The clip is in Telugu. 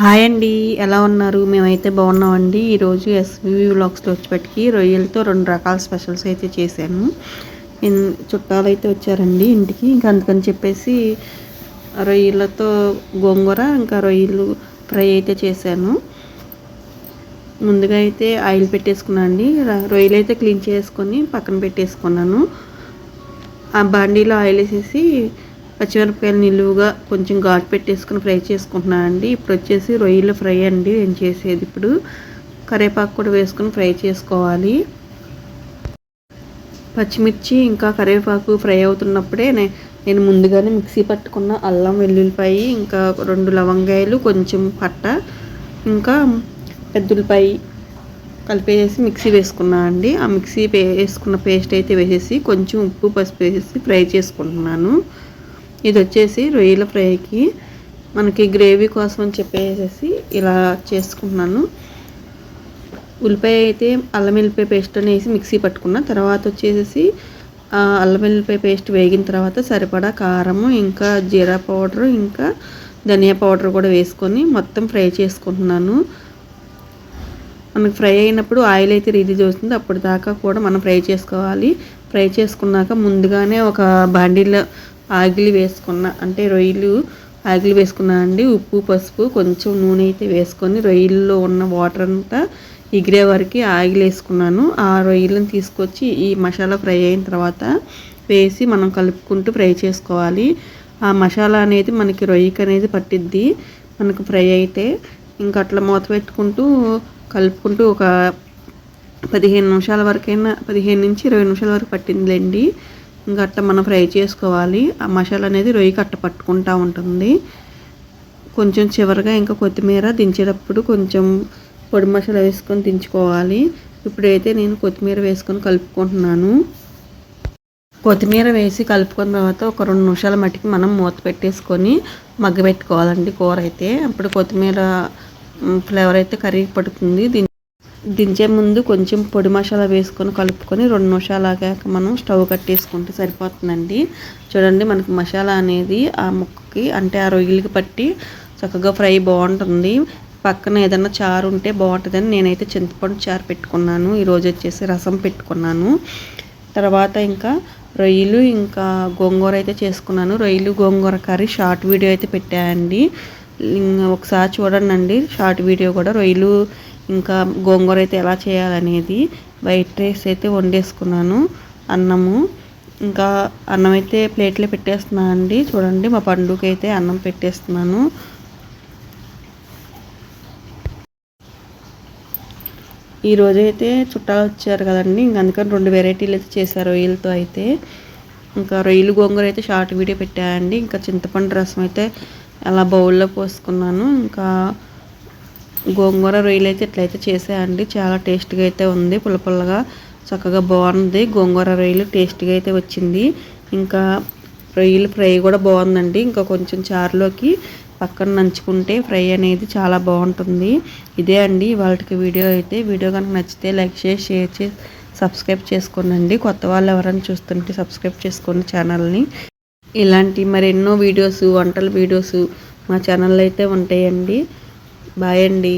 హాయ్ అండి ఎలా ఉన్నారు? మేమైతే బాగున్నామండి. ఈరోజు ఎస్వివి వ్లాగ్స్లో వచ్చేపటికి రొయ్యలతో రెండు రకాల స్పెషల్స్ అయితే చేశాను చుట్టాలు అయితే వచ్చారండి ఇంటికి. ఇంకా అందుకని చెప్పేసి రొయ్యలతో గోంగూర ఇంకా రొయ్యలు ఫ్రై అయితే చేశాను. ముందుగా అయితే ఆయిల్ పెట్టేసుకున్నాను అండి. రొయ్యలు అయితే క్లీన్ చేసుకొని పక్కన పెట్టేసుకున్నాను. ఆ బాండీలో ఆయిల్ వేసేసి పచ్చిమిరపకాయలు నిలువుగా కొంచెం ఘాటు పెట్టేసుకుని ఫ్రై చేసుకుంటున్నాను అండి. ఇప్పుడు వచ్చేసి రొయ్యలు ఫ్రై అండి. నేను చేసేది ఇప్పుడు కరివేపాకు కూడా వేసుకుని ఫ్రై చేసుకోవాలి. పచ్చిమిర్చి ఇంకా కరివేపాకు ఫ్రై అవుతున్నప్పుడే నేను ముందుగానే మిక్సీ పట్టుకున్న అల్లం వెల్లుల్లిపాయ ఇంకా రెండు లవంగాయలు కొంచెం పట్ట ఇంకా పెద్దుల్లిపాయ కలిపేసి మిక్సీ వేసుకున్నా అండి. ఆ మిక్సీ పే వేసుకున్న పేస్ట్ అయితే వేసేసి కొంచెం ఉప్పు పసుపు వేసేసి ఫ్రై చేసుకుంటున్నాను. ఇది వచ్చేసి రొయ్యల ఫ్రైకి. మనకి గ్రేవీ కోసం అని చెప్పేసి ఇలా చేసుకుంటున్నాను. ఉల్లిపాయ అయితే అల్లం వెల్లిపాయ పేస్ట్ అనేసి మిక్సీ పట్టుకున్న. తర్వాత వచ్చేసి అల్లం వెల్లిపాయ పేస్ట్ వేగిన తర్వాత సరిపడా కారము ఇంకా జీరా పౌడర్ ఇంకా ధనియా పౌడర్ కూడా వేసుకొని మొత్తం ఫ్రై చేసుకుంటున్నాను. మనకు ఫ్రై అయినప్పుడు ఆయిల్ అయితే రిలీజ్ అవుతుంది. అప్పుడు దాకా కూడా మనం ఫ్రై చేసుకోవాలి. ఫ్రై చేసుకున్నాక ముందుగానే ఒక బాండీలో ఆగిలి వేసుకున్న అంటే రొయ్యలు ఆగిలి వేసుకున్నా అండి. ఉప్పు పసుపు కొంచెం నూనె అయితే వేసుకొని రొయ్యల్లో ఉన్న వాటర్ అంతా ఎగిరే వరకు ఆగిలి వేసుకున్నాను. ఆ రొయ్యలను తీసుకొచ్చి ఈ మసాలా ఫ్రై అయిన తర్వాత వేసి మనం కలుపుకుంటూ ఫ్రై చేసుకోవాలి. ఆ మసాలా అనేది మనకి రొయ్యకి అనేది పట్టిద్ది. మనకు ఫ్రై అయితే ఇంకా అట్లా మూత పెట్టుకుంటూ కలుపుకుంటూ ఒక పదిహేను నిమిషాల వరకైనా పదిహేను నుంచి ఇరవై నిమిషాల వరకు పట్టిందిలేండి. ఇంకా అట్ట మనం ఫ్రై చేసుకోవాలి. ఆ మసాలా అనేది రొయ్యి కట్ట పట్టుకుంటూ ఉంటుంది. కొంచెం చివరిగా ఇంకా కొత్తిమీర దించేటప్పుడు కొంచెం పొడి మసాలా వేసుకొని దించుకోవాలి. ఇప్పుడైతే నేను కొత్తిమీర వేసుకొని కలుపుకుంటున్నాను. కొత్తిమీర వేసి కలుపుకున్న తర్వాత ఒక రెండు నిమిషాల మట్టికి మనం మూత పెట్టేసుకొని మగ్గబెట్టుకోవాలండి కూర అయితే. అప్పుడు కొత్తిమీర ఫ్లేవర్ అయితే కర్రీ పడుతుంది. దించే ముందు కొంచెం పొడి మసాలా వేసుకొని కలుపుకొని రెండు నిమిషాలు ఆగాక మనం స్టవ్ కట్టేసుకుంటే సరిపోతుందండి. చూడండి మనకి మసాలా అనేది ఆ ముక్కకి అంటే ఆ రొయ్యలకి పట్టి చక్కగా ఫ్రై బాగుంటుంది. పక్కన ఏదైనా చారు ఉంటే బాగుంటుందని నేనైతే చింతపండు చారు పెట్టుకున్నాను. ఈరోజు వచ్చేసి రసం పెట్టుకున్నాను. తర్వాత ఇంకా రొయ్యలు ఇంకా గోంగూర అయితే చేసుకున్నాను. రొయ్యలు గోంగూర కర్రీ షార్ట్ వీడియో అయితే పెట్టాయండి ఒకసారి చూడండి అండి షార్ట్ వీడియో కూడా రొయ్యలు ఇంకా గోంగూర అయితే ఎలా చేయాలనేది వైట్ రైస్ అయితే వండేసుకున్నాను అన్నము. ఇంకా అన్నం అయితే ప్లేట్లో పెట్టేస్తున్నాను అండి. చూడండి మా పండుగ అయితే అన్నం పెట్టేస్తున్నాను. ఈరోజు అయితే చుట్టాలు వచ్చారు కదండి. ఇంక అందుకని రెండు వెరైటీలు అయితే చేశారు రొయ్యలతో అయితే. ఇంకా రొయ్యలు గోంగూర అయితే షార్ట్ వీడియో పెట్టాయండి ఇంకా చింతపండు రసం అయితే అలా బౌల్లో పోసుకున్నాను. ఇంకా గోంగూర రొయ్యలు అయితే ఇట్లయితే చేసాయండి. చాలా టేస్ట్గా అయితే ఉంది. పుల్ల పుల్లగా చక్కగా బాగుంది. గోంగూర రొయ్యలు టేస్ట్గా అయితే వచ్చింది. ఇంకా రొయ్యలు ఫ్రై కూడా బాగుందండి. ఇంకా కొంచెం చారులోకి పక్కన నంచుకుంటే ఫ్రై అనేది చాలా బాగుంటుంది. ఇదే అండి వాళ్ళకి వీడియో అయితే. వీడియో కనుక నచ్చితే లైక్ చేసి షేర్ చేసి సబ్స్క్రైబ్ చేసుకోండి కొత్త వాళ్ళు ఎవరైనా చూస్తుంటే సబ్స్క్రైబ్ చేసుకోండి ఛానల్ని. ఇలాంటి మరెన్నో వీడియోస్ వంటల వీడియోస్ మా ఛానల్లో అయితే ఉంటాయండి. బాయ్ అండి